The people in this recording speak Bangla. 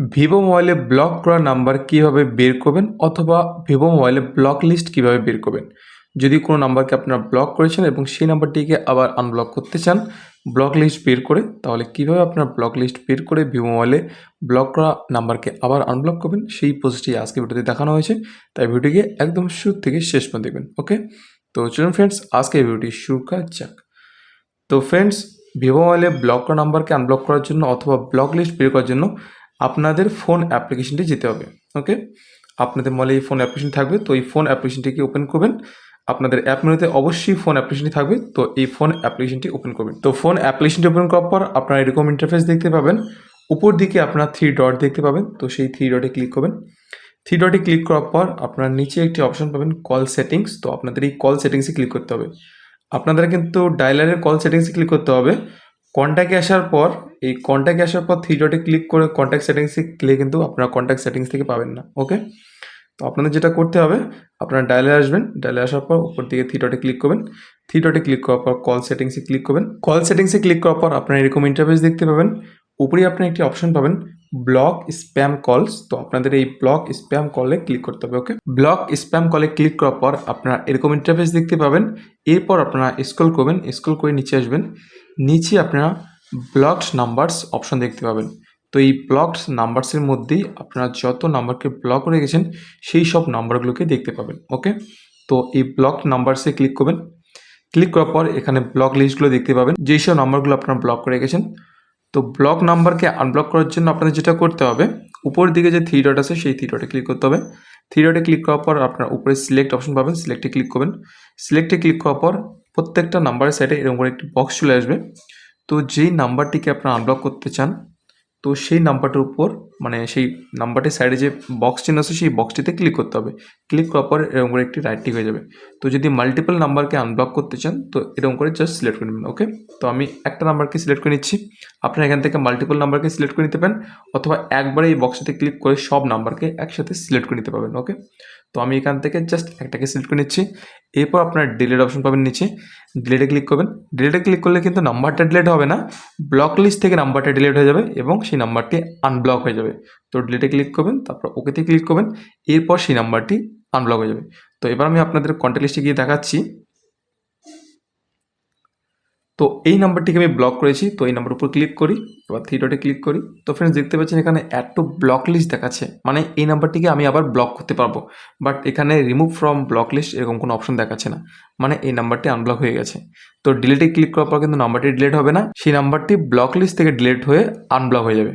ভিভো মোবাইলে ব্লক করা নাম্বার কীভাবে বের করবেন অথবা ভিভো মোবাইলে ব্লক লিস্ট কীভাবে বের করবেন? যদি কোনো নাম্বারকে আপনারা ব্লক করেছেন এবং সেই নাম্বারটিকে আবার আনব্লক করতে চান, ব্লক লিস্ট বের করে, তাহলে কীভাবে আপনার ব্লক লিস্ট বের করে ভিভো মোবাইলে ব্লক করা নাম্বারকে আবার আনব্লক করবেন, সেই পোস্টটি আজকে ভিডিওতে দেখানো হয়েছে। তাই ভিডিওটিকে একদম শুরু থেকে শেষ পর্যন্ত দেখবেন ওকে তো চলুন ফ্রেন্ডস আজকে ভিডিওটি শুরু করা যাক। তো ফ্রেন্ডস ভিভো মোবাইলে ব্লক করা নাম্বারকে আনব্লক করার জন্য অথবা ব্লক লিস্ট বের করার জন্য আপনাদের ফোন অ্যাপ্লিকেশনটি যেতে হবে ওকে আপনাদের মলে এই ফোন অ্যাপ্লিকেশন থাকবে, তো এই ফোন অ্যাপ্লিকেশনটিকে ওপেন করবেন। আপনাদের অ্যাপ মেনুতে অবশ্যই ফোন অ্যাপ্লিকেশনটি থাকবে, তো এই ফোন অ্যাপ্লিকেশনটি ওপেন করবেন। তো ফোন অ্যাপ্লিকেশনটি ওপেন করার পর আপনারা এরকম ইন্টারফেস দেখতে পাবেন। উপর দিকে আপনারা থ্রি ডট দেখতে পাবেন, তো সেই থ্রি ডটে ক্লিক করবেন। থ্রি ডটে ক্লিক করার পর আপনারা নিচে একটি অপশন পাবেন কল সেটিংস তো আপনাদের এই কল সেটিংসে ক্লিক করতে হবে। আপনাদের কিন্তু ডায়লারের কল সেটিংসে ক্লিক করতে হবে। কন্ট্যাক্টে আসার পর এই কন্ট্যাক্টে আসার পর থ্রি ডটে ক্লিক করে কন্ট্যাক্ট সেটিংসে ক্লিক কিন্তু আপনারা কন্ট্যাক্ট সেটিংস থেকে পাবেন না ওকে তো আপনাদের যেটা করতে হবে, আপনারা ডায়ালে আসবেন ডায়ালে আসার পর উপর দিকে থ্রি ডটে ক্লিক করবেন। থ্রি ডটে ক্লিক করার পর কল সেটিংসে ক্লিক করবেন। কল সেটিংসে ক্লিক করার পর আপনারা এরকম ইন্টারফেস দেখতে পাবেন। উপরে আপনি একটি অপশন পাবেন ব্লক স্প্যাম কলস তো আপনাদের এই ব্লক স্প্যাম কলে ক্লিক করতে হবে ওকে ব্লক স্প্যাম কলে ক্লিক করার পর আপনারা এরকম ইন্টারফেস দেখতে পাবেন। এরপর আপনারা স্ক্রল করবেন স্ক্রল করে নিচে আসবেন। নিচে আপনারা ব্লকড নাম্বারস অপশন দেখতে পাবেন। তো এই ব্লকড নাম্বারসের মধ্যেই আপনারা যত নাম্বারকে ব্লক করে গেছেন, সেই সব নাম্বারগুলোকে দেখতে পাবেন ওকে তো এই ব্লকড নাম্বারসে ক্লিক করবেন। ক্লিক করার পর এখানে ব্লক লিস্টগুলো দেখতে পাবেন। যেই সব নাম্বারগুলো আপনারা ব্লক করে গেছেন, তো ব্লক নাম্বারকে আনব্লক করার জন্য আপনাদের যেটা করতে হবে, উপর দিকে যে থ্রি ডট আছে, সেই থ্রি ডটে ক্লিক করতে হবে। থ্রি ডটে ক্লিক করার পর আপনার উপরে সিলেক্ট অপশন পাবেন সিলেক্টে ক্লিক করবেন। সিলেক্টে ক্লিক করার পর প্রত্যেকটা নাম্বারের সাইডে এরকম করে একটি বক্স চলে আসবে। তো যেই নাম্বারটিকে আপনারা আনব্লক করতে চান, তো সেই নাম্বারটার উপর মানে সেই নাম্বারটির সাইডে যে বক্স চিহ্ন আছে, সেই বক্সটিতে ক্লিক করতে হবে। ক্লিক করার পর এরকম করে একটি রাইট টিক হয়ে যাবে। তো যদি মাল্টিপল নাম্বারকে আনব্লক করতে চান, তো এরকম করে জাস্ট সিলেক্ট করে নেবেন ওকে তো আমি একটা নাম্বারকে সিলেক্ট করে নিচ্ছি। আপনারা এখান থেকে মাল্টিপল নাম্বারকে সিলেক্ট করে নিতে পারেন, অথবা একবারে এই বক্সটিতে ক্লিক করে সব নাম্বারকে একসাথে সিলেক্ট করে নিতে পারবেন ওকে তো আমি এখান থেকে জাস্ট একটাকে সিলেক্ট করে নিচ্ছি। এরপর আপনার ডিলেট অপশন পাবেন নিচে। ডিলেটে ক্লিক করবেন। ডিলেটে ক্লিক করলে কিন্তু নাম্বারটা ডিলেট হবে না। ব্লক লিস্ট থেকে নাম্বারটা ডিলেট হয়ে যাবে এবং সেই নাম্বারটি আনব্লক হয়ে যাবে। তো ডিলেটে ক্লিক করবেন, তারপর ওকেতে ক্লিক করবেন। এরপর সেই নাম্বারটি আনব্লক হয়ে যাবে। তো এবার আমি আপনাদের কন্ট্যাক্ট লিস্টে গিয়ে দেখাচ্ছি। তো এই নাম্বারটিকে আমি ব্লক করেছি, তো এই নাম্বার উপর ক্লিক করি, এবার থ্রি ডটে ক্লিক করি। তো ফ্রেন্ডস দেখতে পাচ্ছেন এখানে অ্যাড টু ব্লক লিস্ট দেখাচ্ছে। মানে এই নাম্বারটিকে আমি আবার ব্লক করতে পারব। বাট এখানে রিমুভ ফ্রম ব্লক লিস্ট এরকম কোনো অপশন দেখাচ্ছে না। মানে এই নাম্বারটি আনব্লক হয়ে গেছে। তো ডিলিটে ক্লিক করার পর কিন্তু নাম্বারটি ডিলিট হবে না। সেই নাম্বারটি ব্লক লিস্ট থেকে ডিলিট হয়ে আনব্লক হয়ে যাবে।